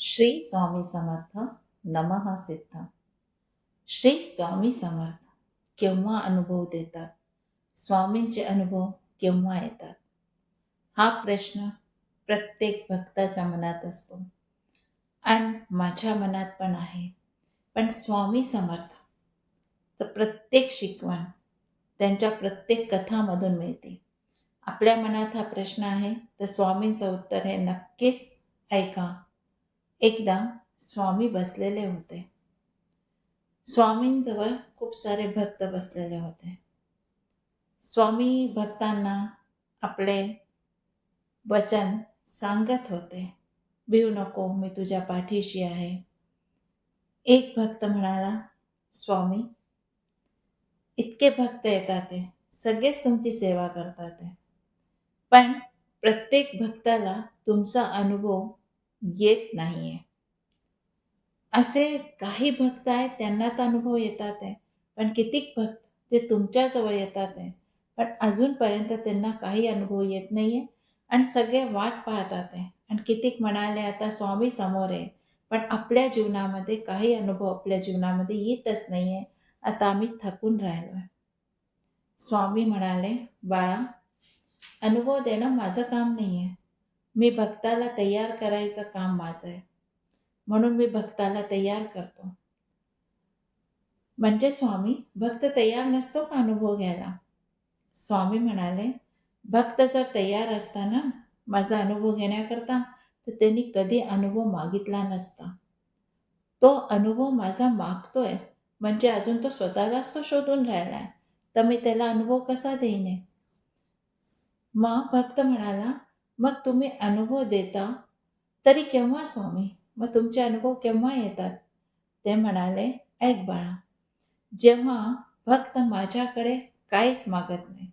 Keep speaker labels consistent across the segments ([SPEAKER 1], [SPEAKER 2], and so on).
[SPEAKER 1] श्री स्वामी समर्थ नमः सिद्ध. श्री स्वामी समर्थ केव्हा अनुभव देतात? स्वामींचे अनुभव केव्हा येतात? हा प्रश्न प्रत्येक भक्ताच्या मनात असतो. आणि माझ्या मनात पण आहे. पण स्वामी समर्थ प्रत्येक शिकवण त्यांच्या प्रत्येक कथामधून मिळते. आपल्या मनात हा प्रश्न आहे तर स्वामींचं उत्तर हे नक्कीच ऐका. एकदा स्वामी बसलेले होते. स्वामींजवळ खूप सारे भक्त बसलेले होते. स्वामी भक्तांना आपले वचन सांगत होते. भिऊ नको मी तुझ्या पाठीशी आहे. एक भक्त म्हणाला स्वामी इतके भक्त येतात ते सगळेच तुमची सेवा करतात पण प्रत्येक भक्ताला तुमचा अनुभव येत नाही आहे असे काही भक्त आहेत त्यांना तर अनुभव येतात आहे. पण कितीक भक्त जे तुमच्याजवळ येतात आहे. पण अजूनपर्यंत त्यांना काही अनुभव येत नाही आहे आणि सगळे वाट पाहतात आहे. आणि कितीक म्हणाले आता स्वामी समोर आहे. पण आपल्या जीवनामध्ये काही अनुभव आपल्या जीवनामध्ये येतच नाही आहे आता आम्ही थकून राहिलो आहे. स्वामी म्हणाले बाळा अनुभव देणं माझं काम नाही आहे मी भक्ताला तयार करायचं काम माझं आहे. म्हणून मी भक्ताला तयार करतो. म्हणजे स्वामी भक्त तयार नसतो का अनुभव घ्यायला? स्वामी म्हणाले भक्त जर तयार असताना माझा अनुभव घेण्याकरता तर त्यांनी कधी अनुभव मागितला नसता. तो अनुभव माझा मागतोय. म्हणजे अजून तो स्वतःलाच तो शोधून राहिलाय. तर मी त्याला अनुभव कसा देईन? मग भक्त म्हणाला मग तुम्ही अनुभव देता तरी केव्हा स्वामी? मग तुमचे अनुभव केव्हा येतात? ते म्हणाले ऐक बाळा जेव्हा भक्त माझ्याकडे काहीच मागत नाही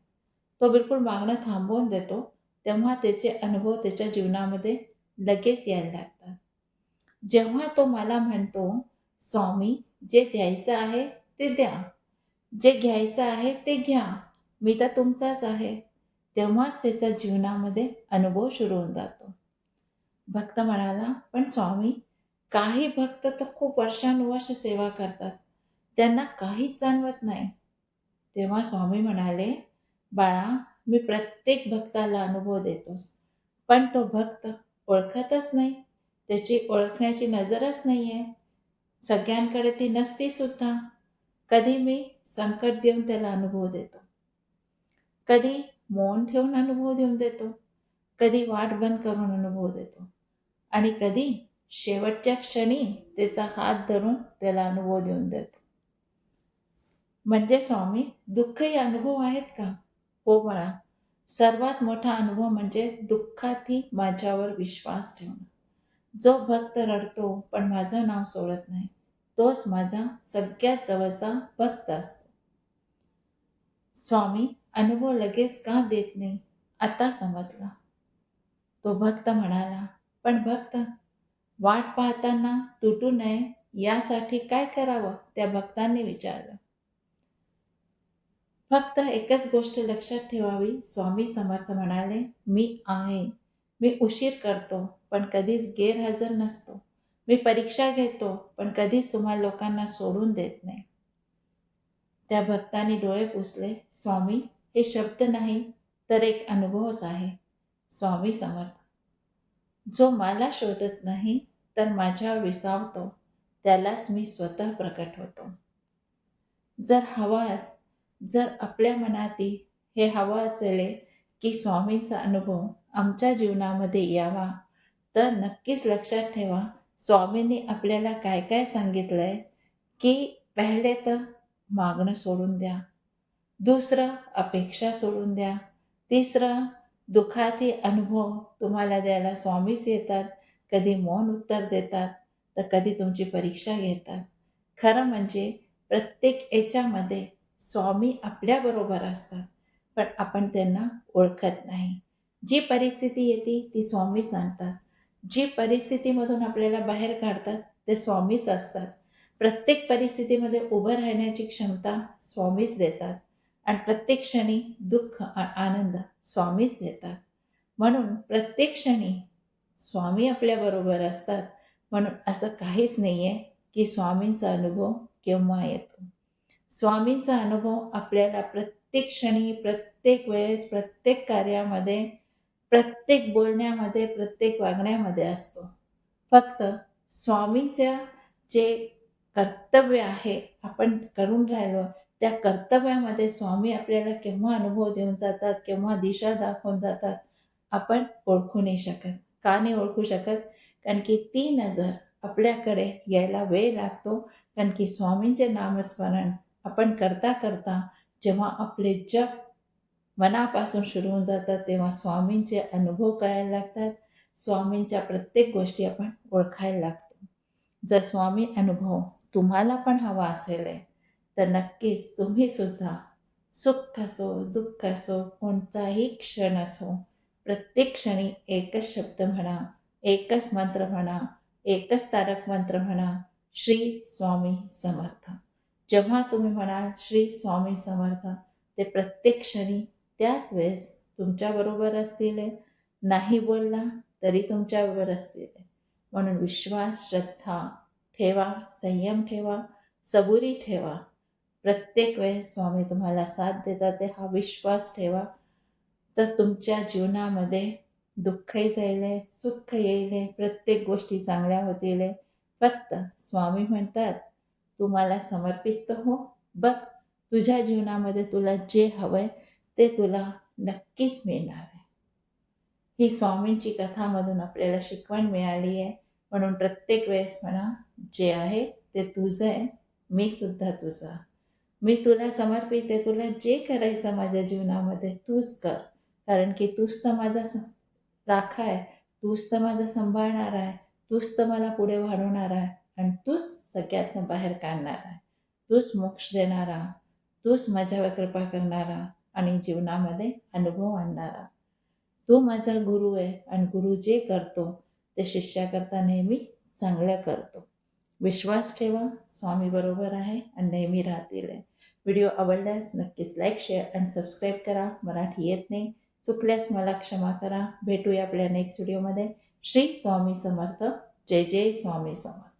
[SPEAKER 1] तो बिलकुल मागणं थांबवून देतो तेव्हा त्याचे अनुभव त्याच्या जीवनामध्ये लगेच यायला लागतात. जेव्हा तो मला म्हणतो स्वामी जे द्यायचं आहे ते द्या जे घ्यायचं आहे ते घ्या मी तर तुमचाच आहे. तेव्हाच त्याचा जीवनामध्ये अनुभव सुरू होऊन जातो. भक्त म्हणाला पण स्वामी काही भक्त तर खूप वर्षानुवर्ष सेवा करतात. त्यांना काहीच जाणवत नाही. तेव्हा स्वामी म्हणाले बाळा मी प्रत्येक भक्ताला अनुभव देतोस पण तो भक्त ओळखतच नाही. त्याची ओळखण्याची नजरच नाही आहे सगळ्यांकडे ती नसती सुद्धा. कधी मी संकट देऊन त्याला अनुभव देतो. कधी मौन ठेवून अनुभव देऊन देतो. कधी वाट बंद करून अनुभव देतो. आणि कधी शेवटच्या क्षणी त्याचा हात धरून त्याला अनुभव देऊन देतो. म्हणजे स्वामी दुःखही अनुभव आहेत का? हो बाळा सर्वात मोठा अनुभव म्हणजे दुःखातही माझ्यावर विश्वास ठेवणं. जो भक्त रडतो पण माझं नाव सोडत नाही तोच माझा सगळ्यात जवळचा भक्त असतो. स्वामी अनुभव लगेच का देत नाही? आता समजला. तो भक्त म्हणाला पण भक्त वाट पाहताना तुटू नये यासाठी काय करावं? त्या भक्तांनी विचारलं. फक्त एकच गोष्ट लक्षात ठेवावी स्वामी समर्थ म्हणाले मी आहे. मी उशीर करतो पण कधीच गैरहजर नसतो. मी परीक्षा घेतो पण कधीच तुम्हाला लोकांना सोडून देत नाही. त्या भक्ताने डोळे पुसले स्वामी हे शब्द नाही तर एक अनुभवच आहे. स्वामी समर्थ. जो मला शोधत नाही तर माझ्यावर विसावतो. त्यालाच मी स्वतः प्रकट होतो. जर हवा जर आपल्या मनाती हे हवं असेल की स्वामींचा अनुभव आमच्या जीवनामध्ये यावा तर नक्कीच लक्षात ठेवा स्वामींनी आपल्याला काय काय सांगितलं आहे की पहिले तर मागणं सोडून द्या. दुसरं अपेक्षा सोडून द्या. तिसरं दुखाती अनुभव तुम्हाला द्यायला स्वामीच येतात. कधी मौन उत्तर देतात तर कधी तुमची परीक्षा घेतात. खरं म्हणजे प्रत्येक याच्यामध्ये स्वामी आपल्याबरोबर असतात पण आपण त्यांना ओळखत नाही. जी परिस्थिती येते ती स्वामीच आणतात जी परिस्थितीमधून आपल्याला बाहेर काढतात ते स्वामीच असतात. प्रत्येक परिस्थितीमध्ये उभं राहण्याची क्षमता स्वामीच देतात आणि प्रत्येक क्षणी दुःख आनंद स्वामीच देतात. म्हणून प्रत्येक क्षणी स्वामी आपल्याबरोबर असतात. म्हणून असं काहीच नाही आहे की स्वामींचा अनुभव केव्हा येतो. स्वामींचा अनुभव आपल्याला प्रत्येक क्षणी प्रत्येक वेळेस प्रत्येक कार्यामध्ये प्रत्येक बोलण्यामध्ये प्रत्येक वागण्यामध्ये असतो. फक्त स्वामींच्या जे कर्तव्य आहे आपण करून राहिलो त्या कर्तव्यामध्ये स्वामी आपल्याला केव्हा अनुभव देऊन जातात केव्हा दिशा दाखवून जातात आपण ओळखू नाही शकत का नाही ओळखू शकत? कारण की ती नजर आपल्याकडे यायला वेळ लागतो कारण की स्वामींचे नामस्मरण आपण करता करता जेव्हा आपले जप मनापासून सुरू होऊन जातात तेव्हा स्वामींचे अनुभव कळायला लागतात स्वामींच्या प्रत्येक गोष्टी आपण ओळखायला लागतो. जर स्वामी अनुभव तुम्हाला पण हवा असेल आहे, तर नक्कीच तुम्ही सुद्धा सुख असो दुःख असो कोणताही क्षण असो प्रत्येक क्षणी एकच शब्द म्हणा एकच मंत्र म्हणा एकच तारक मंत्र म्हणा श्री स्वामी समर्थ. जेव्हा तुम्ही म्हणाल श्री स्वामी समर्थ ते प्रत्येक क्षणी त्याच वेळेस तुमच्याबरोबर असतील नाही बोलला तरी तुमच्याबरोबर असतील म्हणून विश्वास श्रद्धा ठेवा संयम ठेवा सबुरी ठेवा. प्रत्येक वेळेस स्वामी तुम्हाला साथ देतात ते हा विश्वास ठेवा. तर तुमच्या जीवनामध्ये दुःखही जाईल सुख येईल प्रत्येक गोष्टी चांगल्या होतील. फक्त स्वामी म्हणतात तुम्हाला समर्पित तर हो बघ तुझ्या जीवनामध्ये तुला जे हवंय ते तुला नक्कीच मिळणार आहे. ही स्वामींची कथामधून आपल्याला शिकवण मिळाली आहे. म्हणून प्रत्येक वेळेस म्हणा जे आहे ते तुझं आहे. मी सुद्धा तुझा. मी तुला समर्पित आहे. तुला जे करायचं माझ्या जीवनामध्ये तूच कर. कारण की तूच तर माझा स राखा आहे. तूच तर माझं सांभाळणार आहे. तूच तर मला पुढे वाढवणार आहे. आणि तूच सगळ्यातनं बाहेर काढणार आहे. तूच मोक्ष देणारा तूच माझ्यावर कृपा करणारा आणि जीवनामध्ये अनुभव आणणारा तू माझा गुरु आहे. आणि गुरु जे करतो ते शिष्याकरता नेहमी चांगलं करतो. विश्वास ठेवा स्वामी बरोबर आहे आणि नेहमी राहतील. व्हिडिओ आवडल्यास नक्कीच लाईक शेअर आणि सबस्क्राईब करा. मराठी येत नाही. चुकल्यास मला क्षमा करा. भेटूया आपल्या नेक्स्ट व्हिडिओमध्ये श्री स्वामी समर्थ. जय जय स्वामी समर्थ.